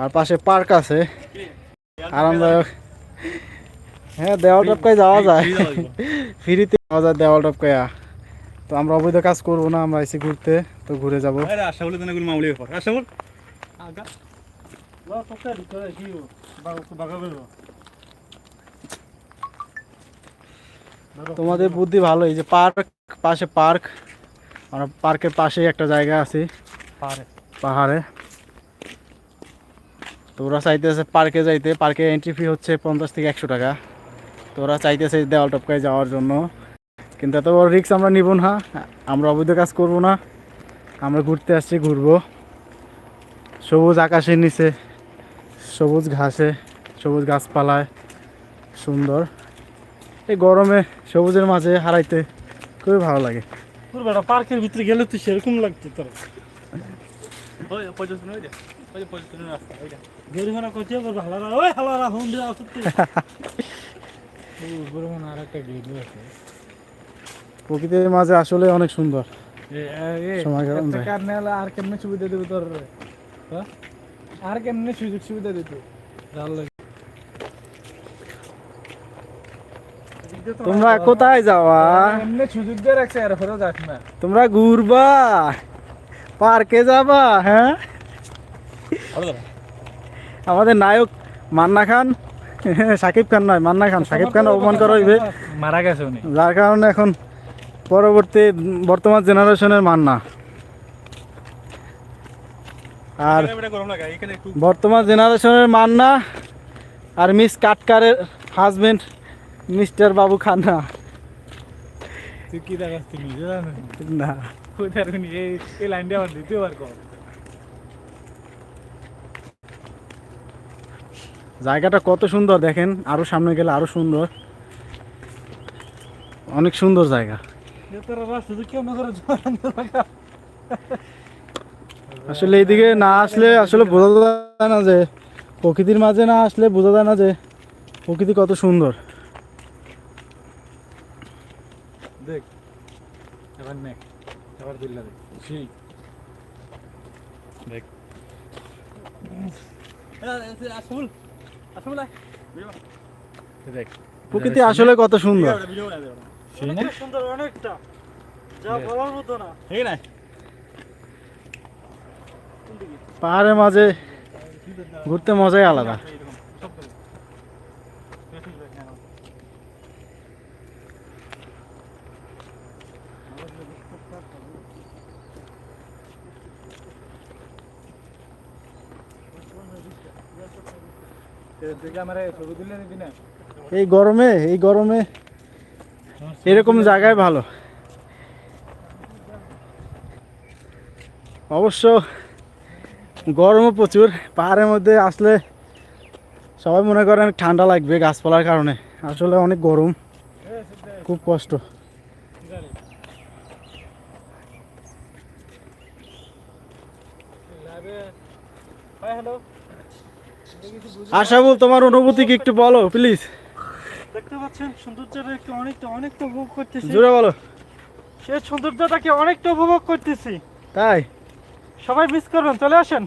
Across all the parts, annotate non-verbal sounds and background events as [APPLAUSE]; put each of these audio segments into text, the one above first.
আর পাশে পার্ক আছে। আরামদায়ক। হ্যাঁ দেওয়াল টপকায় যাওয়া যায়। ফ্রিতে যাওয়া যায় দেওয়াল টপকায়া তো আমরা অবৈধ কাজ করব না আমরা এসে ঘুরতে তো ঘুরে যাব। আরে আশা বলে তো না মামুলি ব্যাপার আশা বল আগা তোমাদের বুদ্ধি ভালো এই যে পার্ক পাশে পার্ক। আমরা পার্কের পাশেই একটা জায়গা আছে। পাহাড়ে। ওরা চাইতেছে পার্কে যাইতে। পার্কে এন্ট্রি ফি হচ্ছে পঞ্চাশ থেকে একশো টাকা। তো ওরা চাইতেছে দেওয়াল টপকায় যাওয়ার জন্য। কিন্তু এত বড় রিক্স আমরা নিব না। আমরা অবৈধ কাজ করব না। আমরা ঘুরতে আসছি ঘুরবো। সবুজ আকাশের নিচে সবুজ ঘাসে সবুজ গাছপালায় সুন্দর। এই গরমে সবুজের মাঝে হারাইতে খুবই ভালো লাগে। পার্কের ভিতরে গেলে তো সেরকম লাগতো তোর। [LAUGHS] প্রকৃতির মাঝে আসলে অনেক সুন্দর। আর কেমনে সুবিধা দেবে তোর? হ্যাঁ? আর কেমনে সুযোগ সুবিধা দিত তোমরা কোথায় যাওয়া এমনি সুযোগ দিয়ে রাখছে আর ফেরত যাস না। তোমরা ঘুরবা। পার্কে যাবা হ্যাঁ? আমাদের নায়ক মান্না খান সাকিব খান নয় মান্না খান। সাকিব খান অপমান করা হইবে। মারা গেছে উনি। যার কারণে এখন পরবর্তী বর্তমান জেনারেশনের মান্না। আর এটা গরম লাগে এখানে একটু বর্তমান জেনারেশনের মান্না আর মিস কাটকারের হাজবেন্ড মিস্টার বাবু খান্না। না। কোথায় এই এই লাইনটা আমার দ্বিতীয়বার কর। জায়গাটা কত সুন্দর দেখেন আরও সামনে গেলে আরও সুন্দর। অনেক সুন্দর জায়গা। আসলে এইদিকে না আসলে আসলে বোঝা যায় না যে প্রকৃতির মাঝে না আসলে বোঝা যায় না যে প্রকৃতি কত সুন্দর। দেখ এবার নে এবার দিল্লা দেখ। আসল দেখ প্রকৃতি আসলে কত সুন্দর। ভিডিও বানাই দাও সেই না? সুন্দর অনেকটা। যা বলার মতো না। ঠিক না পাহাড়ের মাঝে ঘুরতে মজাই আলাদা দেখে আমার ছবি তুলে নিবি না এই গরমে এই গরমে এরকম জায়গায় ভালো। অবশ্য গরমও প্রচুর পাহাড়ের মধ্যে আসলে সবাই মনে করে অনেক ঠান্ডা লাগবে গাছপালার কারণে। আসলে অনেক গরম খুব কষ্ট। হ্যালো। আশাবুল তোমার অনুভূতি কি একটু বলো প্লিজ দেখতে পাচ্ছেন সৌন্দর্যটাকে অনেকটা অনেকটা উপভোগ করতেছি। জোরে বলো। সেই সৌন্দর্যটাকে অনেকটা উপভোগ করতেছি। তাই? সবাই মিস করবেন চলে আসেন।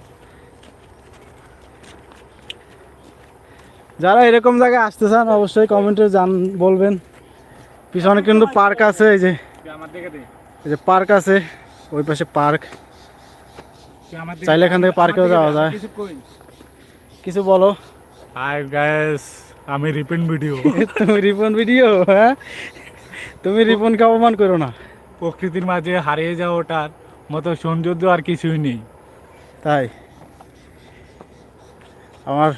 যারা এরকম জায়গায় আসতে চান অবশ্যই কমেন্টে জান বলবেন। পিছনে কিন্তু পার্ক আছে এই যে এই যে পার্ক আছে ওই পাশে পার্ক চাইলে এখান থেকে পার্কেও যাওয়া যায়। কিছু বলো। হাই গাইস আমি রিপেন ভিডিও। তুমি রিপন ভিডিও হ্যাঁ? তুমি রিপনকে অপমান করো না। প্রকৃতির মাঝে হারিয়ে যাওয়াটার মতো সৌন্দর্য আর কিছুই নেই। তাই? আমার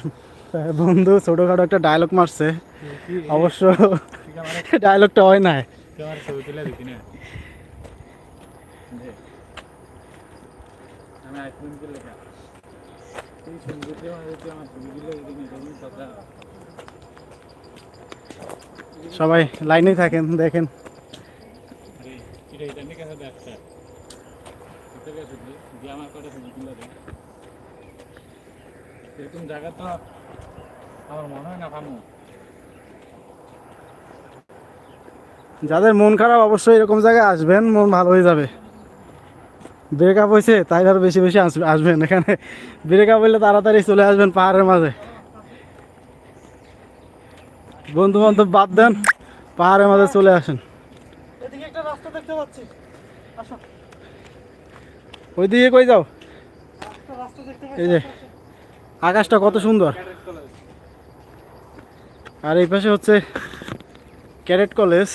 বন্ধু ছোটখাটো একটা ডায়লগ মারছে। অবশ্য ডায়লগটা হয় না আমার ছবি তুলে দেখি আমি সবাই লাইনেই থাকেন দেখেন। এরকম জায়গা তো আমার মনে হয় না পাবো যাদের মন খারাপ অবশ্যই এরকম জায়গায় আসবেন মন ভালো হয়ে যাবে। ব্রেকআপ হয়েছে তাই আরও বেশি বেশি আসবে আসবেন এখানে। ব্রেকআপ হইলে তাড়াতাড়ি চলে আসবেন পাহাড়ের মাঝে। বন্ধু বান্ধব বাদ দেন পাহাড়ের মাঝে চলে আসেন। এদিকে একটা রাস্তা দেখতে পাচ্ছি। ওইদিকে কই যাও? এই যে আকাশটা কত সুন্দর। আর এই পাশে হচ্ছে cadet college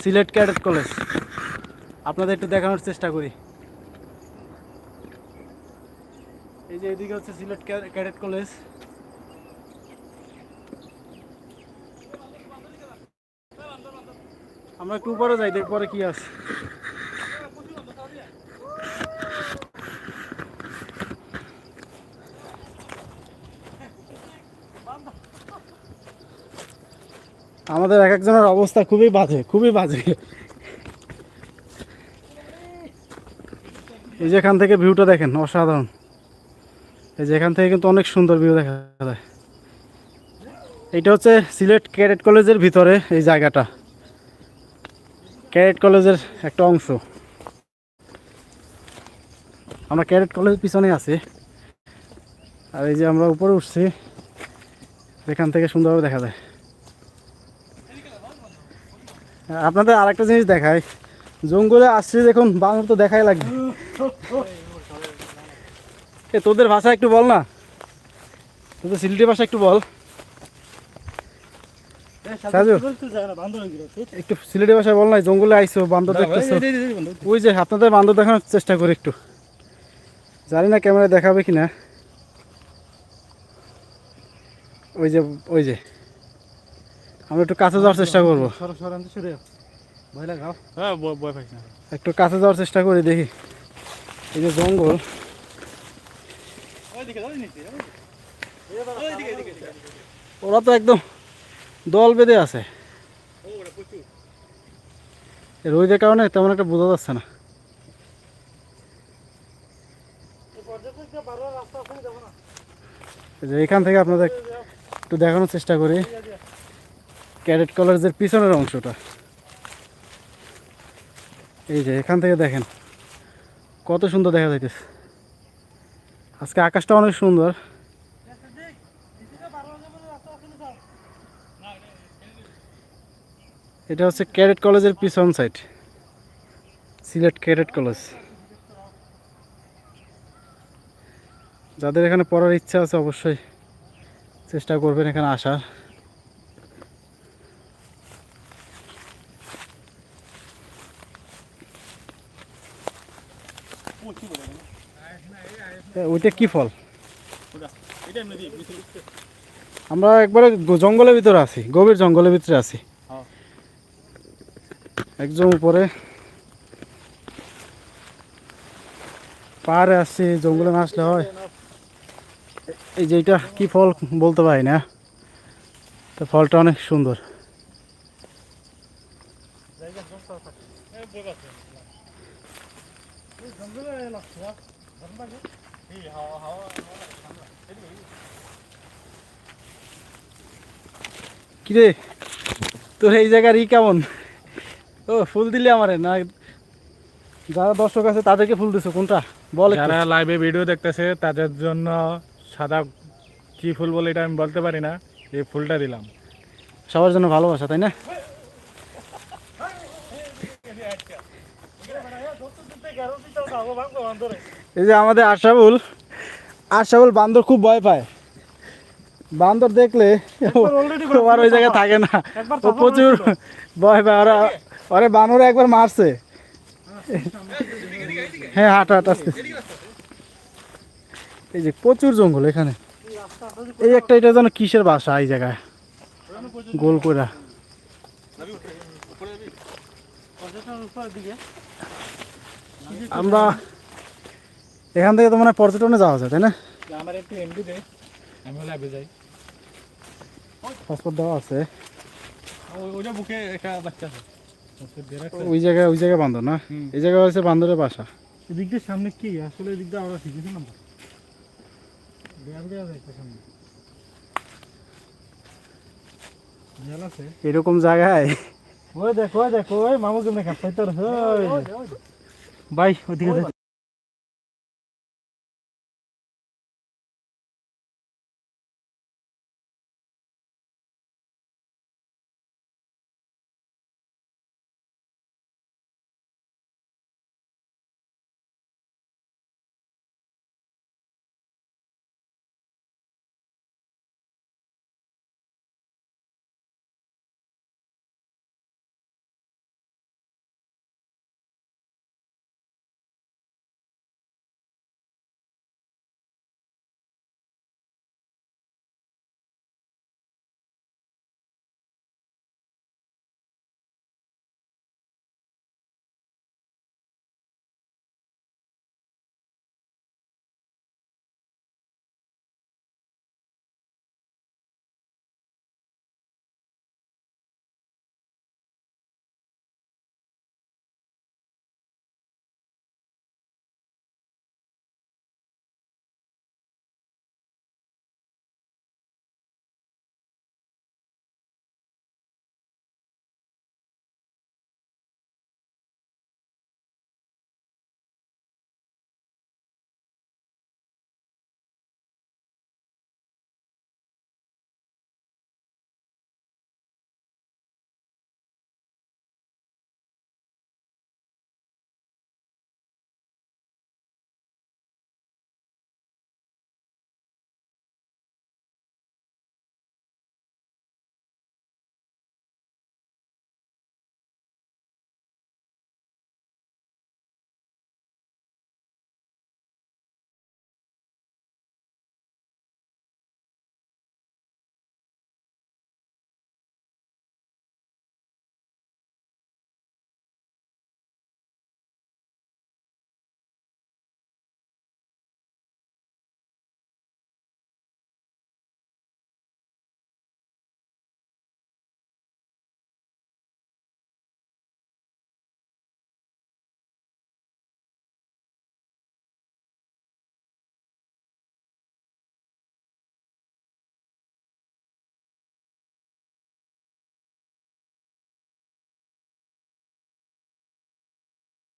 Sylhet cadet college. আপনাদের একটু দেখানোর চেষ্টা করি। এই যে এদিকে হচ্ছে সিলেট ক্যা- ক্যাডেট কলেজ। আমরা একটু উপরে যাই দেখ পরে কি আছে। আমাদের এক একজনের অবস্থা খুবই বাজে খুবই বাজে। এই যে এখান থেকে ভিউটা দেখেন, অসাধারণ। এই যে এখান থেকে কিন্তু অনেক সুন্দর ভিউ দেখা যায়। এটা হচ্ছে সিলেট ক্যাডেট কলেজের ভিতরে এই জায়গাটা। ক্যাডেট কলেজের একটা অংশ। আমরা ক্যাডেট কলেজের পিছনে আছি। আর এই যে আমরা উপরে উঠছি, এখান থেকে সুন্দরভাবে দেখা যায়। আপনাদের আরেকটা জিনিস দেখায় জঙ্গলে আসছে দেখুন, বানর তো দেখাই লাগবে। এ তোদের ভাষা একটু বল না। তোদের সিলেটি ভাষা একটু বল। সাজু। একটু সিলেটি ভাষায় বল না জঙ্গলে আইসো বান্দর দেখতেছো ওই যে আপনাদের বান্দর দেখানোর চেষ্টা করি একটু। জানি না ক্যামেরায় দেখাবে কি না ওই যে ওই যে। আমরা একটু কাছে যাওয়ার চেষ্টা করব। হ্যাঁ একটু কাছে যাওয়ার চেষ্টা করি দেখি। এই যে জঙ্গল ওইদিকে ওই নিচে ওইদিকে এদিকে ওরা তো একদম দল বেঁধে আছে। রোদের কারণে তেমন একটা বোঝা যাচ্ছে না। যে এখান থেকে আপনাদের একটু দেখানোর চেষ্টা করি। ক্যাডেট কলেজের পিছনের অংশটা। এই যে এখান থেকে দেখেন, কত সুন্দর দেখা যাইতেছে। আজকে আকাশটা অনেক সুন্দর। এটা হচ্ছে ক্যাডেট কলেজের পিছন সাইড। Sylhet cadet college. যাদের এখানে পড়ার ইচ্ছা আছে, অবশ্যই চেষ্টা করবেন এখানে আসার ও কি বলে না এ, ওইটা কি ফল? আমরা একবারে জঙ্গলের ভিতরে আছি গভীর জঙ্গলের ভিতরে আছি। হ্যাঁ। একদম উপরে। পাহাড়ে আসছি জঙ্গলে আসলে হয়। এই যে এটা কি ফল বলতে পারি না। তো ফলটা অনেক সুন্দর। জঙ্গলে কিরে? তোর এই জায়গার ই কেমন? ও ফুল দিলে আমারে না? যারা দর্শক আছে তাদেরকে ফুল দিছো কোনটা? বল। যারা লাইভে ভিডিও দেখতেছে তাদের জন্য সাদা কি ফুল বলে এটা আমি বলতে পারি না এই ফুলটা দিলাম। সবার জন্য ভালোবাসা তাই না? এই যে আমাদের আশাবুল আশাবুল বান্দর খুব ভয় পায়। বান্দর দেখলে আর ওই জায়গায় থাকে না। ও প্রচুর ভয় পায়। ওরা ওরে বানরে একবার মারছে। হ্যাঁ হাঁটা হাঁটা আস্তে। এই যে প্রচুর জঙ্গল এখানে। এই একটা এটা যেন কিসের বাসা এই জায়গায়? গোল করে। আমরা এখান থেকে তো মানে পর্যটনে যাওয়া যায় তাই না? আমার একটু এমবি দে আমি যাই। পাসপোর্ট দেওয়া আছে। ওইটা বুকে একটা বাচ্চা আছে। ওই জায়গায় ওই জায়গায় বান্দর না? এই জায়গায় হচ্ছে বান্দরের বাসা। সামনে কি? আসলে এদিক দিয়ে আমরা শিখেছি না এরকম জায়গায়? ওই দেখো দেখো ওই মামু কেমনে খাপ ভাই ওদিকে দেখ